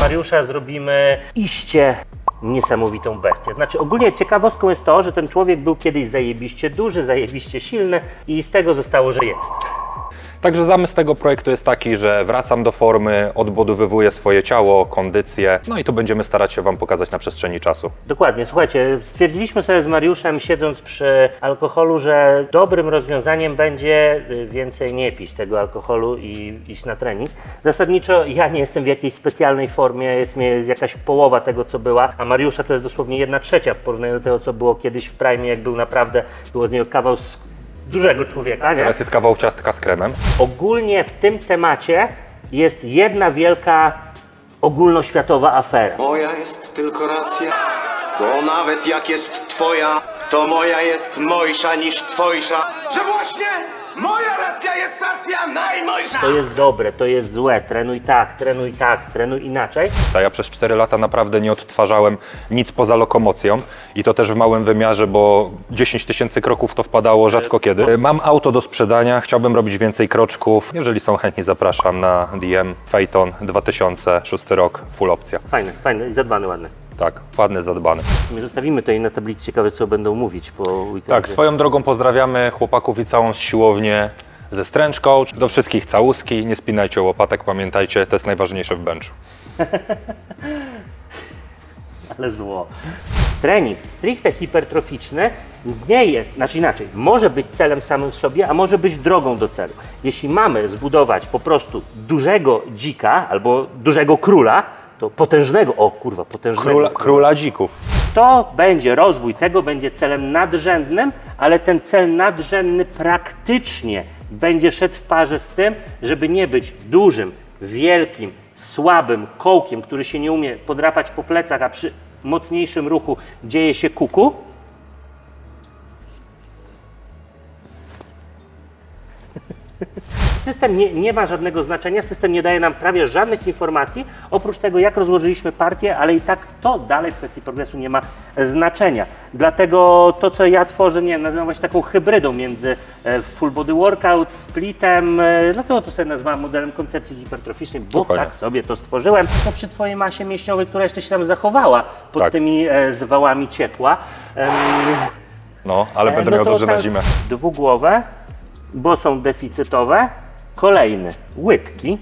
Mariusza zrobimy iście niesamowitą bestię. Znaczy ogólnie ciekawostką jest to, że ten człowiek był kiedyś zajebiście duży, zajebiście silny i z tego zostało, że jest. Także zamysł tego projektu jest taki, że wracam do formy, odbudowywuję swoje ciało, kondycję, no i to będziemy starać się Wam pokazać na przestrzeni czasu. Dokładnie, słuchajcie, stwierdziliśmy sobie z Mariuszem, siedząc przy alkoholu, że dobrym rozwiązaniem będzie y, więcej nie pić tego alkoholu i iść na trening. Zasadniczo ja nie jestem w jakiejś specjalnej formie, jest mnie jakaś połowa tego, co była, a Mariusza to jest dosłownie jedna trzecia w porównaniu do tego, co było kiedyś w Prime, jak był naprawdę, było z niego kawał dużego człowieka, nie? Teraz jest kawał ciastka z kremem. Ogólnie w tym temacie jest jedna wielka ogólnoświatowa afera. Moja jest tylko racja, bo nawet jak jest twoja, to moja jest mojsza niż twojsza. Że właśnie moja racja jest racja najmojsza! To jest dobre, to jest złe, trenuj tak, trenuj tak, trenuj inaczej. A ja przez 4 lata naprawdę nie odtwarzałem nic poza lokomocją i to też w małym wymiarze, bo 10 tysięcy kroków to wpadało rzadko kiedy. Mam auto do sprzedania, chciałbym robić więcej kroczków. Jeżeli są chętni, zapraszam na DM Phaeton 2006 rok, full opcja. Fajny, fajny zadbany, ładny. Tak, ładny, zadbany. My zostawimy tutaj na tablicy ciekawe, co będą mówić po weekendzie. Tak, swoją drogą pozdrawiamy chłopaków i całą siłownię ze Coach. Do wszystkich całuski, nie spinajcie łopatek, pamiętajcie, to jest najważniejsze w benchu. Ale zło. Trening stricte hipertroficzny nie jest, znaczy inaczej, może być celem samym w sobie, a może być drogą do celu. Jeśli mamy zbudować po prostu dużego dzika albo dużego króla, to potężnego, o kurwa, potężnego Króla, króla dzików. To będzie rozwój tego, będzie celem nadrzędnym, ale ten cel nadrzędny praktycznie będzie szedł w parze z tym, żeby nie być dużym, wielkim, słabym kołkiem, który się nie umie podrapać po plecach, a przy mocniejszym ruchu dzieje się kuku. System nie, nie ma żadnego znaczenia, system nie daje nam prawie żadnych informacji, oprócz tego, jak rozłożyliśmy partię, ale i tak to dalej w kwestii progresu nie ma znaczenia. Dlatego to, co ja tworzę, nie nazywam właśnie taką hybrydą między e, full body workout, splitem, e, dlatego to sobie nazwałem modelem koncepcji hipertroficznej, bo Dokładnie. tak sobie to stworzyłem. To przy Twojej masie mięśniowej, która jeszcze się tam zachowała pod Tak. tymi e, zwałami ciepła. No, ale będę no miał dobrze na tak, zimę. Dwugłowe, bo są deficytowe. Kolejny, łydki.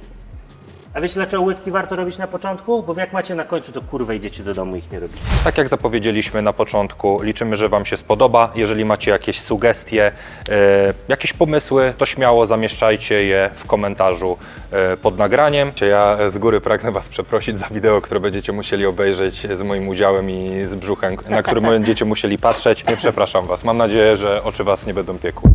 A wiecie dlaczego łydki warto robić na początku? Bo jak macie na końcu, to kurwa idziecie do domu i ich nie robicie. Tak jak zapowiedzieliśmy na początku, liczymy, że Wam się spodoba. Jeżeli macie jakieś sugestie, e, jakieś pomysły, to śmiało zamieszczajcie je w komentarzu e, pod nagraniem. Ja z góry pragnę Was przeprosić za wideo, które będziecie musieli obejrzeć z moim udziałem i z brzuchem, na którym będziecie musieli patrzeć. Nie przepraszam Was. Mam nadzieję, że oczy Was nie będą piekły.